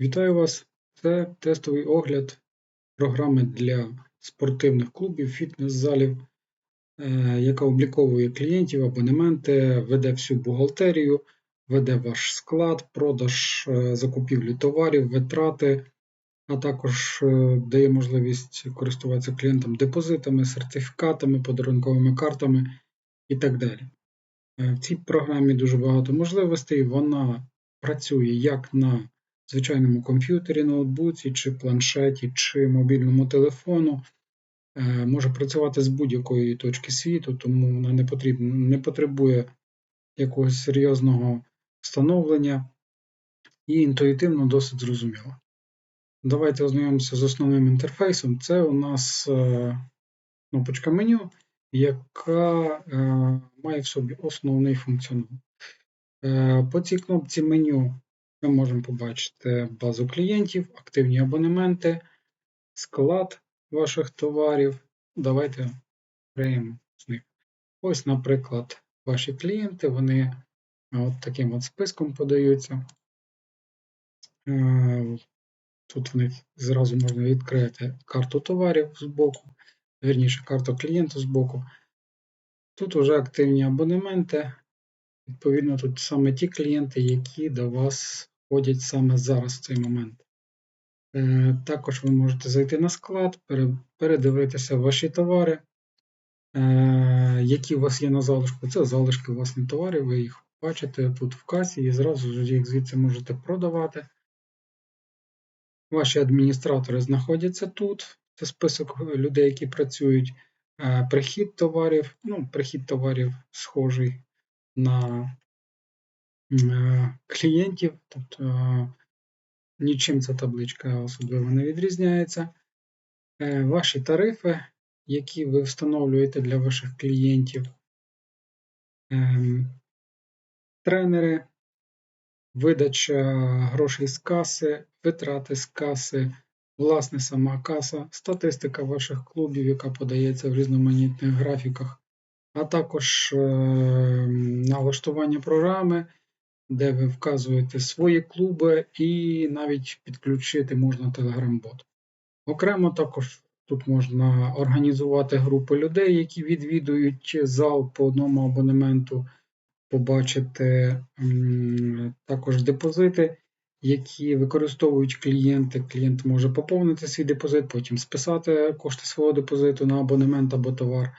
Вітаю вас! Це тестовий огляд програми для спортивних клубів, фітнес-залів, е, яка обліковує клієнтів, абонементи, веде всю бухгалтерію, веде ваш склад, продаж, е, закупівлю товарів, витрати, а також е, дає можливість користуватися клієнтам депозитами, сертифікатами, подарунковими картами і так далі. В цій програмі дуже багато можливостей. Вона працює як на звичайному комп'ютері, ноутбуці, чи планшеті, чи мобільному телефону. Е, Може працювати з будь-якої точки світу, тому вона не, потрібна, не потребує якогось серйозного встановлення і інтуїтивно досить зрозуміло. Давайте ознайомимося з основним інтерфейсом. Це у нас е, кнопочка меню, яка е, має в собі основний функціонал. По цій кнопці меню ми можемо побачити базу клієнтів, активні абонементи, склад ваших товарів. Давайте приймемо з них. Ось, наприклад, ваші клієнти, вони от таким от списком подаються. Е, Тут в них зразу можна відкрити карту товарів з боку, вірніше, карту клієнта з боку. Тут вже активні абонементи. Відповідно, тут саме ті клієнти, які до вас ходять саме зараз в цей момент. Е, Також ви можете зайти на склад, передивитися ваші товари, е, які у вас є на залишку. Це залишки власне товарів, ви їх бачите тут в касі і зразу їх звідси можете продавати. Ваші адміністратори знаходяться тут. Це список людей, які працюють. Е, Прихід товарів. Ну, прихід товарів схожий на клієнтів, тобто е, нічим ця табличка особливо не відрізняється. Е, Ваші тарифи, які ви встановлюєте для ваших клієнтів. Ем, Тренери, видача грошей з каси, витрати з каси, власне сама каса, статистика ваших клубів, яка подається в різноманітних графіках, а також е, налаштування програми, де ви вказуєте свої клуби і навіть підключити можна Telegram-бот. Окремо також тут можна організувати групи людей, які відвідують зал по одному абонементу, побачити також депозити, які використовують клієнти. Клієнт може поповнити свій депозит, потім списати кошти свого депозиту на абонемент або товар.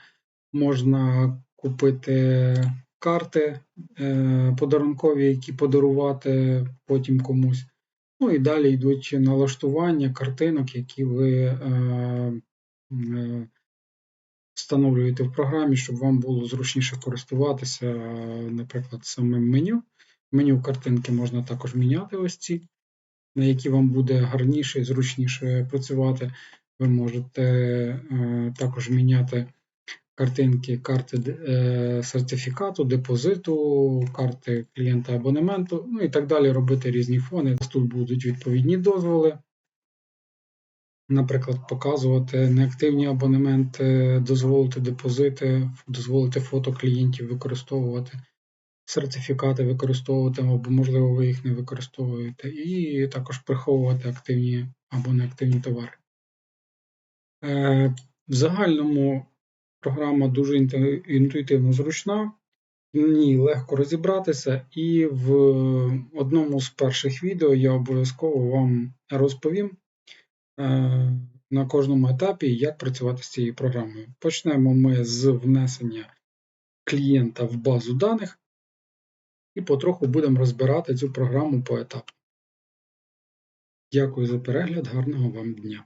Можна купити карти е, подарункові, які подарувати потім комусь. Ну і далі йдуть налаштування картинок, які ви е, е, встановлюєте в програмі, щоб вам було зручніше користуватися, наприклад, самим меню. Меню картинки можна також міняти ось ці, на які вам буде гарніше і зручніше працювати. Ви можете також міняти картинки, карти е, сертифікату, депозиту, карти клієнта абонементу, ну і так далі робити різні фони. Тут будуть відповідні дозволи. Наприклад, показувати неактивні абонементи, дозволити депозити, дозволити фото клієнтів використовувати, сертифікати використовувати, або, можливо, ви їх не використовуєте, і також приховувати активні або неактивні товари. Е, В загальному програма дуже інтуїтивно зручна, в ній легко розібратися, і в одному з перших відео я обов'язково вам розповім е, на кожному етапі, як працювати з цією програмою. Почнемо ми з внесення клієнта в базу даних, і потроху будемо розбирати цю програму поетапно. Дякую за перегляд, гарного вам дня!